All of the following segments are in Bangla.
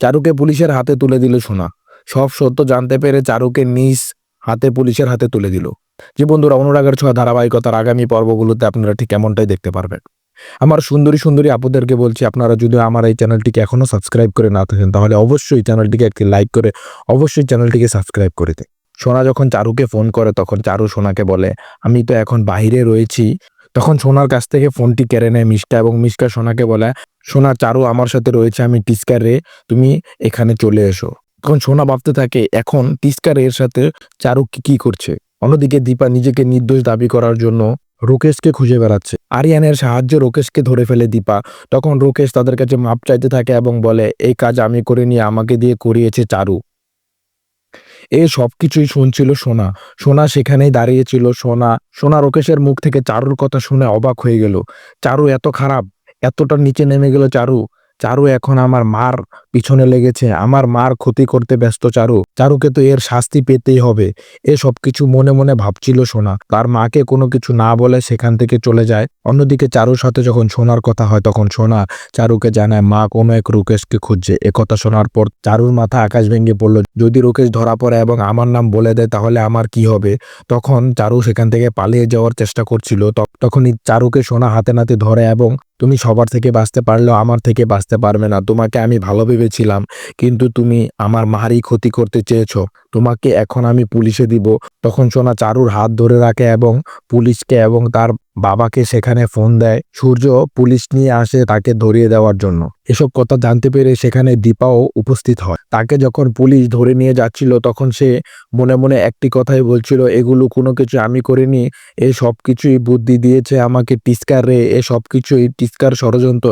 চারুকে পুলিশের হাতে তুলে দিল সোনা। সব সত্য জানতে পেরে চারুকে নিজ হাতে পুলিশের হাতে তুলে দিল। যে বন্ধুরা, অনুরাগের ছোঁয়া ধারাবাহিকতার আগামী পর্বগুলোতে আপনারা ঠিক এমনটাই দেখতে পারবেন। আমার সুন্দরী সুন্দরী আপুদেরকে বলছি, আপনারা যদি আমার এই চ্যানেলটিকে এখনও সাবস্ক্রাইব করে না থাকেন, তাহলে অবশ্যই চ্যানেলটিকে একটি লাইক করে, অবশ্যই চ্যানেলটিকে সাবস্ক্রাইব করে দিন। সোনা যখন চারুকে ফোন করে, তখন চারু সোনাকে বলে, আমি তো এখন বাইরে রয়েছি তখন সোনার কাছ থেকে ফোনটি কেড়ে নেয় মিষ্টা এবং মিষ্টা সোনাকে বলে, সোনা, চারু আমার সাথে রয়েছে, আমি টিস্কার রে, তুমি এখানে চলে এসো। তখন সোনা ভাবতে থাকে, এখন টিস্কার এর সাথে চারু কি কি করছে? অন্যদিকে দীপা নিজেকে নির্দোষ দাবি করার জন্য রোকেশকে খুঁজে বেড়াচ্ছে। আরিয়ানের সাহায্যে রোকেশকে ধরে ফেলে দীপা। তখন রোকেশ তাদের কাছে মাপ চাইতে থাকে এবং বলে, এই কাজ আমি করে নিয়ে আমাকে দিয়ে করিয়েছে চারু। এ সব কিছুই শুনছিল সোনা। সোনা সেখানেই দাঁড়িয়েছিল। সোনা সোনা রকেশের মুখ থেকে চারুর কথা শুনে অবাক হয়ে গেল। চারু এত খারাপ, এতটা নিচে নেমে গেল চারু। চারু এখন আমার মার পিছনে লেগেছে, আমার মার ক্ষতি করতে ব্যস্ত চারু। চারুকে তো এর শাস্তি পেতেই হবে। এ সব কিছু মনে মনে ভাবছিল সোনা। তার মাকে কোনো কিছু না বলে সেখান থেকে চলে যায়। অন্যদিকে চারুর সাথে যখন সোনার কথা হয় তখন সোনা চারুকে জানায়, মা কোনো এক রুকেশকে খুঁজছে। একথা শোনার পর চারুর মাথা আকাশ ভেঙে পড়ল। যদি রুকেশ ধরা পড়ে এবং আমার নাম বলে দেয় তাহলে আমার কি হবে? তখন চারু সেখান থেকে পালিয়ে যাওয়ার চেষ্টা করছিল। তখনই চারুকে সোনা হাতে নাতে ধরে এবং তুমি সবার থেকে বাঁচতে পারলেও আমার থেকে বাঁচতে পারবে না। তোমাকে আমি ভালো ভেবেছিলাম, কিন্তু তুমি আমার মারই ক্ষতি করতে চেয়েছো। তোমাকে এখন আমি পুলিশে দিব। তখন সোনা চারুর হাত ধরে রাখে এবং পুলিশকে এবং তার বাবাকে সেখানে ফোন দেয়। সূর্য পুলিশ নিয়ে আসে তাকে ধরিয়ে দেওয়ার জন্য। এসব কথা জানতে পেরে সেখানে দীপাও উপস্থিত হয়। তাকে যখন পুলিশ ধরে নিয়ে যাচ্ছিল, তখন সে মনে মনে একটি কথাই বলছিল, এগুলো কোনো কিছু আমি করিনি। এ সব কিছুই বুদ্ধি দিয়েছে আমাকে টিস্কার রে। এ সব কিছুই টিস্কার ষড়যন্ত্র।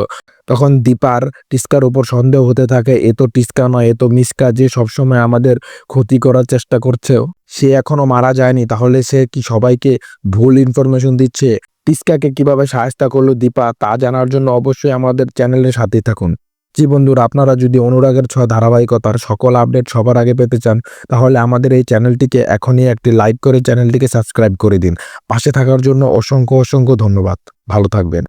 তখন দীপার টিস্কার উপর সন্দেহ হতে থাকে, এ তো টিস্কা নয়, এ তো মিসকা যে সবসময় আমাদের ক্ষতি করার চেষ্টা করছে। সে এখনও মারা যায়নি, তাহলে সে কি সবাইকে ভুল ইনফরমেশন দিচ্ছে? টিস্কাকে কীভাবে সাহায্য করল দীপা, তা জানার জন্য অবশ্যই আমাদের চ্যানেলের সাথেই থাকুন। জি বন্ধুরা, আপনারা যদি অনুরাগের ছোঁয়া ধারাবাহিকতার সকল আপডেট সবার আগে পেতে চান, তাহলে আমাদের এই চ্যানেলটিকে এখনই একটি লাইক করে চ্যানেলটিকে সাবস্ক্রাইব করে দিন। পাশে থাকার জন্য অসংখ্য অসংখ্য ধন্যবাদ। ভালো থাকবেন।